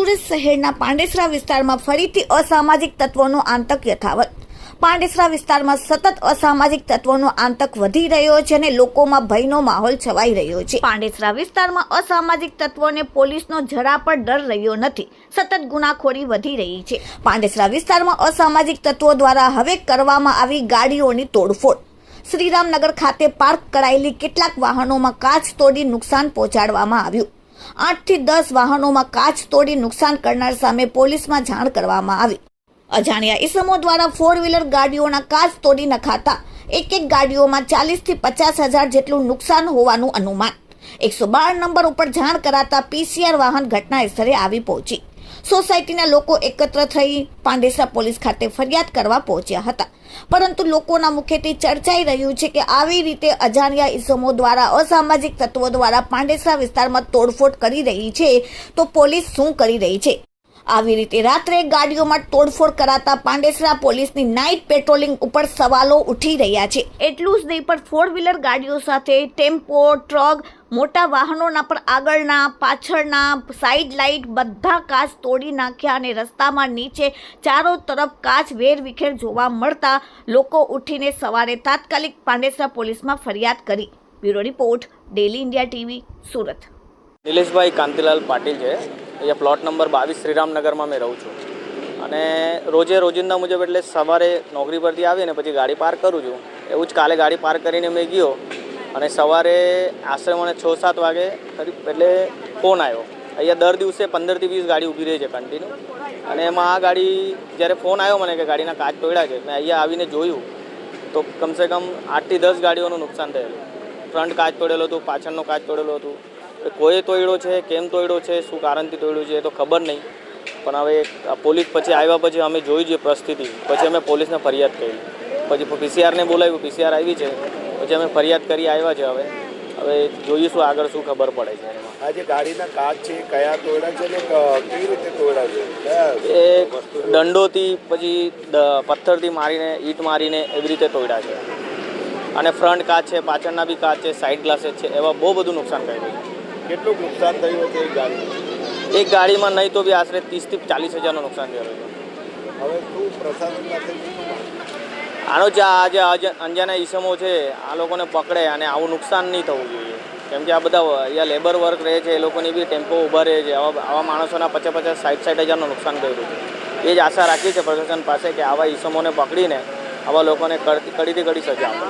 સુરત શહેરના પાંડેસરા વિસ્તારમાં ફરીથી અસામાજિક તત્વોનો આતંક યથાવત. પાંડેસરા વિસ્તારમાં સતત અસામાજિક તત્વોનો આતંક વધી રહ્યો છે અને લોકોમાં ભયનો માહોલ છવાઈ રહ્યો છે. પાંડેસરા વિસ્તારમાં અસામાજિક તત્વોને પોલીસનો જરા પણ ડર રહ્યો નથી. સતત ગુનાખોરી વધી રહી છે. પાંડેસરા વિસ્તારમાં અસામાજિક તત્વો દ્વારા હવે કરવામાં આવી ગાડીઓની તોડફોડ. શ્રીરામનગર ખાતે પાર્ક કરાયેલી કેટલાક વાહનોમાં કાચ તોડી નુકસાન પહોંચાડવામાં આવ્યું. આઠથી દસ વાહનોમાં કાચ તોડી નુકસાન કરનાર સામે પોલીસમાં જાણ કરવામાં આવી. અજાણ્યા ઇસમો દ્વારા ફોર વ્હીલર ગાડીઓના કાચ તોડી નખાતા એક એક ગાડીઓમાં ચાલીસથી પચાસ હજાર જેટલું નુકસાન હોવાનું અનુમાન. એકસો બાર નંબર ઉપર જાણ કરાતા પીસીઆર વાહન ઘટના સ્થળે આવી પહોંચી. સોસાયટીના લોકો એકત્ર થઈ પાંડેસરા પોલીસ ખાતે ફરિયાદ કરવા પહોંચ્યા હતા. પરંતુ લોકોના મુખેથી ચર્ચાઈ રહ્યું છે કે આવી રીતે અજાણ્યા ઇસમો દ્વારા અસામાજિક તત્વો દ્વારા પાંડેસરા વિસ્તારમાં તોડફોડ કરી રહી છે, તો પોલીસ શું કરી રહી છે? આવી રીતે રાત્રે ગાડીઓમાં તોડફોડ કરાતા પાંડેસરા પોલીસની નાઇટ પેટ્રોલિંગ ઉપર સવાલો ઉઠી રહ્યા છે. એટલું જ નહીં, પણ ફોર વ્હીલર ગાડીઓ સાથે ટેમ્પો ટ્રક મોટા વાહનોના પર આગળના, પાછળના સાઈડ લાઇટ બધા કાચ તોડી નાખ્યા અને રસ્તામાં નીચે ચારો તરફ કાચ વેરવિખેર જોવા મળતા લોકો ઉઠીને સવારે તાત્કાલિક પાંડેસરા પોલીસમાં ફરિયાદ કરી. Bureau report, daily India TV, Surat. નિલેશભાઈ કાંતિલાલ પાટીલ છે. અહીંયા પ્લોટ નંબર બાવીસ શ્રીરામનગરમાં મેં રહું છું. અને રોજે રોજિંદા મુજબ એટલે સવારે નોકરી પરથી આવીને પછી ગાડી પાર્ક કરું છું. એવું જ કાલે ગાડી પાર્ક કરીને મેં ગયો અને સવારે આશરે મને છ સાત વાગે ખરી એટલે ફોન આવ્યો. અહીંયા દર દિવસે પંદરથી વીસ ગાડી ઊભી રહી છે કન્ટિન્યુ અને એમાં આ ગાડી જ્યારે ફોન આવ્યો મને કે ગાડીના કાચ તોડ્યા છે, મેં અહીંયા આવીને જોયું તો કમસે કમ આઠથી દસ ગાડીઓનું નુકસાન થયેલું. ફ્રન્ટ કાચ તોડેલો હતું, પાછળનો કાચ તોડેલો હતું. એ કોઈ તોડ્યો છે કેમ તોડ્યો છે શું કારણથી તોડ્યું છે એ તો ખબર નહીં. પણ હવે પોલીસ પછી આવ્યા પછી અમે જોઈ જે પરિસ્થિતિ. પછી અમે પોલીસને ફરિયાદ કરી. પછી પીસીઆરને બોલાવ્યું પીસીઆર આવી છે. પછી અમે ફરિયાદ કરી આવ્યા છે હવે. હવે જોઈશું આગળ શું ખબર પડે છે. આ જે ગાડીના કાચ છે કયા તોડ્યા છે ને ક- રીતે તોડ્યા છે? એ દંડોથી પછી પથ્થરથી મારીને ઈંટ મારીને એવી રીતે તોડ્યા છે. અને ફ્રન્ટ કાચ છે પાછળના બી કાચ છે સાઈડ ગ્લાસેસ છે એવા બહુ બધું નુકસાન કર્યું. છે કેટલું નુકસાન થયું હશે એક ગાડી? એક ગાડીમાં નહીં તો બી આશરે ત્રીસથી ચાલીસ હજારનું નુકસાન થયું છે હવે શું પ્રશાસન આનો જે આ જે અંજાના ઈસમો છે આ લોકોને પકડે અને આવું નુકસાન નહીં થવું જોઈએ. કેમ કે આ બધા અહીંયા લેબર વર્ક રહે છે એ લોકોની બી ટેમ્પો ઊભા રહે છે. આવા આવા માણસોના પચાસ પચાસ સાઠ સાઠ હજારનું નુકસાન કર્યું છે એ જ આશા રાખી છે પ્રશાસન પાસે કે આવા ઈસમોને પકડીને આવા લોકોને કડીથી કડી સજા આપે.